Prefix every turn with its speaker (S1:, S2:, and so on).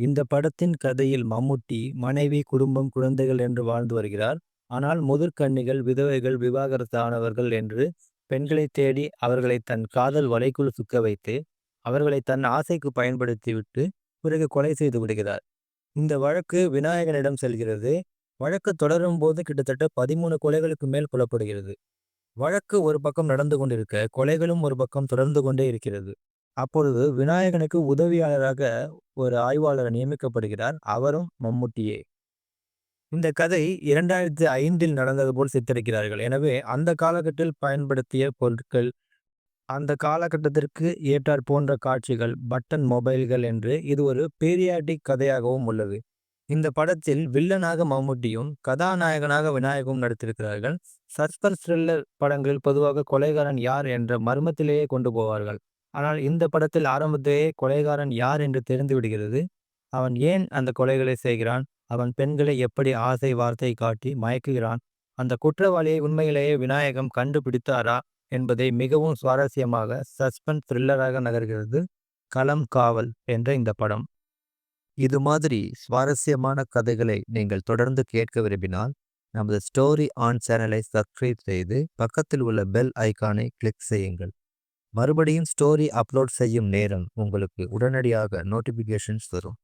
S1: இந்த படத்தின் கதையில் மம்முட்டி மனைவி, குடும்பம், குழந்தைகள் என்று வாழ்ந்து வருகிறார். ஆனால் முதிர்கன்னிகள், விதவைகள், விவாகரத்து ஆனவர்கள் என்று பெண்களைத் தேடி அவர்களை தன் காதல் வலைக்குள் சுக்க வைத்து, அவர்களை தன் ஆசைக்கு பயன்படுத்திவிட்டு பிறகு கொலை செய்து விடுகிறார். இந்த வழக்கு விநாயகனிடம் செல்கிறது. வழக்கு தொடரும்போது கிட்டத்தட்ட 13 கொலைகளுக்கு மேல் புலப்படுகிறது. வழக்கு ஒரு பக்கம் நடந்து கொண்டிருக்க, கொலைகளும் ஒரு பக்கம் தொடர்ந்து கொண்டே இருக்கிறது. அப்பொழுது விநாயகனுக்கு உதவியாளராக ஒரு ஆய்வாளர் நியமிக்கப்படுகிறார். அவரும் மம்முட்டியே. இந்த கதை 2005இல் நடந்தது போல் சித்தரிக்கிறார்கள். எனவே அந்த காலகட்டத்தில் பயன்படுத்திய பொருட்கள், அந்த காலகட்டத்திற்கு ஏற்றாற் போன்ற காட்சிகள், பட்டன் மொபைல்கள் என்று இது ஒரு பீரியாட்டிக் கதையாகவும் உள்ளது. இந்த படத்தில் வில்லனாக மம்முட்டியும், கதாநாயகனாக விநாயகமும் நடித்திருக்கிறார்கள். சஸ்பென்ஸ் த்ரில்லர் படங்களில் பொதுவாக கொலைகாரன் யார் என்ற மர்மத்திலேயே கொண்டு போவார்கள். ஆனால் இந்த படத்தில் ஆரம்பத்திலேயே கொலைகாரன் யார் என்று தெரிந்து விடுகிறது. அவன் ஏன் அந்த கொலைகளை செய்கிறான், அவன் பெண்களை எப்படி ஆசை வார்த்தை காட்டி மயக்குகிறான், அந்த குற்றவாளியை உண்மையிலேயே விநாயகம் கண்டுபிடித்தாரா என்பதை மிகவும் சுவாரஸ்யமாக சஸ்பென்ஸ் த்ரில்லராக நகர்கிறது களம் காவல் என்ற இந்த படம். இது மாதிரி சுவாரஸ்யமான கதைகளை நீங்கள் தொடர்ந்து கேட்க விரும்பினால், நமது ஸ்டோரி ஆன் சேனலை சப்ஸ்கிரைப் செய்து பக்கத்தில் உள்ள பெல் ஐக்கானை கிளிக் செய்யுங்கள். மறுபடியும் ஸ்டோரி அப்லோட் செய்யும் நேரம் உங்களுக்கு உடனடியாக நோட்டிஃபிகேஷன்ஸ் வரும்.